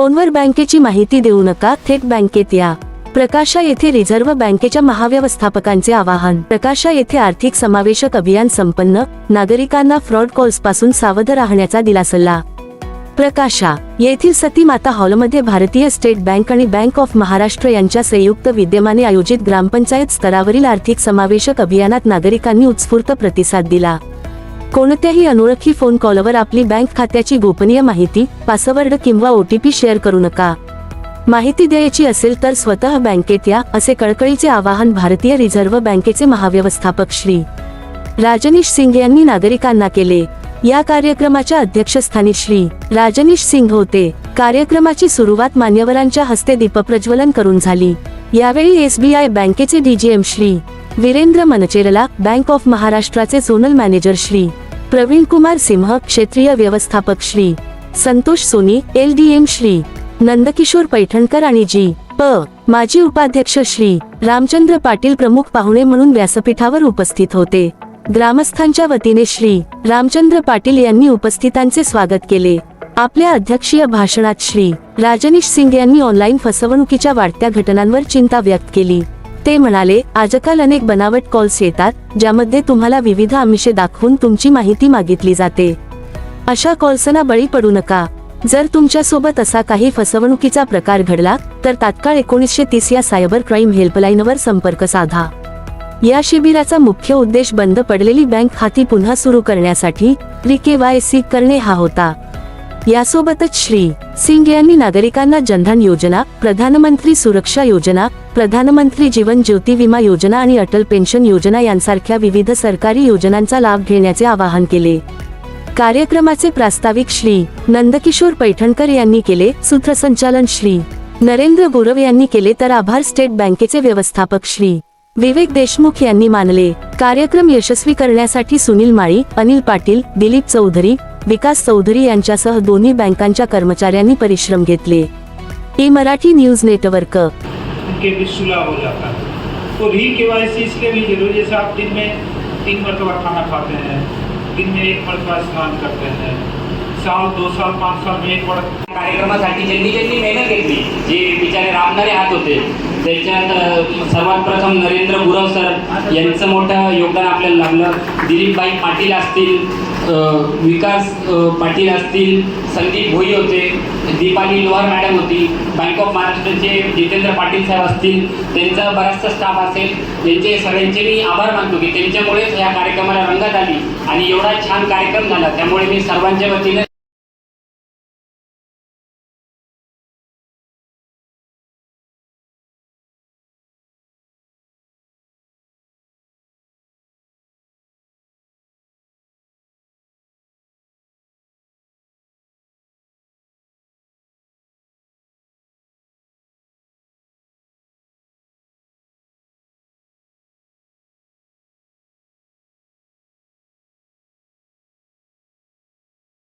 फोनवर बँकेची माहिती देऊ नका थेट बँकेत या. प्रकाशा येथे रिझर्व्ह बँकेच्या महाव्यवस्थापकांचे आवाहन. प्रकाशा येथे आर्थिक समावेशक अभियान संपन्न नागरिकांना फ्रॉड कॉल्सपासून सावध राहण्याचा दिला सल्ला प्रकाशा येथील सती माता हॉलमध्ये भारतीय स्टेट बँक आणि बँक ऑफ महाराष्ट्र यांच्या संयुक्त विद्यमाने आयोजित ग्रामपंचायत स्तरावरील आर्थिक समावेशक अभियानात नागरिकांनी उत्स्फूर्त प्रतिसाद दिला. कोणत्याही अनोळखी फोन कॉलवर आपली बँक खात्याची गोपनीय माहिती पासवर्ड किंवा ओटीपी शेअर करू नका. माहिती द्यायची असेल तर स्वतः बँकेत या असे कळकळीचे आवाहन भारतीय रिझर्व्ह बँकेचे महाव्यवस्थापक श्री. राजनीश सिंग यांनी नागरिकांना केले. या कार्यक्रमाच्या अध्यक्षस्थानी श्री. राजनीश सिंग होते. कार्यक्रमाची सुरुवात मान्यवरांच्या हस्ते दीपप्रज्वलन करून झाली. यावेळी एसबीआय बँकेचे DGM Shri. Virendra Mancherla Bank of महाराष्ट्राचे झोनल मॅनेजर श्री प्रवीण कुमार सिंह क्षेत्रीय व्यवस्थापक Shri Santosh Soni L D M Shri Nandkishor Paithankar आणि जी प माजी उपाध्यक्ष श्री रामचंद्र पाटील प्रमुख पाहुणे म्हणून व्यासपीठावर उपस्थित होते. ग्रामस्थांच्या वतीने श्री रामचंद्र पाटील यांनी उपस्थितांचे स्वागत केले. आपल्या अध्यक्षीय भाषणात श्री राजनीश सिंग यांनी ऑनलाईन फसवणुकीच्या वाढत्या घटनांवर चिंता व्यक्त केली. ते म्हणाले आजकाल अनेक बनावट कॉल्स येतात ज्यामध्ये तुम्हाला विविध आमिषे दाखवून तुमची माहिती मागितली जाते. अशा कॉल्सना बळी पडू नका. जर तुमच्यासोबत असा काही फसवणुकीचा प्रकार घडला तर तात्काळ एकोणीसशे तीस या सायबर क्राईम हेल्पलाईनवर संपर्क साधा. या शिबिराचा मुख्य उद्देश बंद पडलेली बँक खाती पुन्हा सुरू करण्यासाठी रिकेवायसी करणे हा होता. यासोबतच श्री सिंग यांनी नागरिकांना जनधन योजना प्रधानमंत्री सुरक्षा योजना प्रधानमंत्री जीवन ज्योती विमा योजना आणि अटल पेन्शन योजना यांसारख्या विविध सरकारी योजनांचा लाभ घेण्याचे आवाहन केले. कार्यक्रमाचे प्रास्ताविक श्री. नंदकिशोर पैठणकर यांनी केले. सूत्रसंचालन श्री. नरेंद्र गुरव यांनी केले तर आभार स्टेट बँकेचे व्यवस्थापक श्री. विवेक देशमुख यांनी मानले. कार्यक्रम यशस्वी करण्यासाठी सुनील माळी अनिल पाटील दिलीप चौधरी विकास चौधरी यांच्यासह दोन्ही बँकांच्या कर्मचाऱ्यांनी परिश्रम घेतले. E Marathi news network. उनके भी सुलह हो जाता है। और री के वाई सी इसलिए भी ज़रूरी जैसे आप दिन में तीन मरतबा खाना खाते हैं, दिन में एक मरतबा स्नान करते हैं, साल, दो साल, पाँच साल में एक बार कार्यक्रमासाठी ज्यांनी ज्यांनी मेहनत घेतली जे, बिचारे राबणारे हात होते त्याच्यात सर्वात प्रथम नरेंद्र गुरव सर यांचं मोठं योगदान आपल्याला लागलं. दिलीपभाई पाटील असतील विकास पाटील असतील संदीप भोई होते दीपाली लोहार मॅडम होती बँक ऑफ महाराष्ट्राचे जितेंद्र पाटील साहेब असतील त्यांचा बराचसा स्टाफ असेल त्यांचे सगळ्यांचे मी आभार मानतो की त्यांच्यामुळेच या कार्यक्रमाला रंगत आली आणि एवढा छान कार्यक्रम झाला. त्यामुळे मी सर्वांच्या वतीने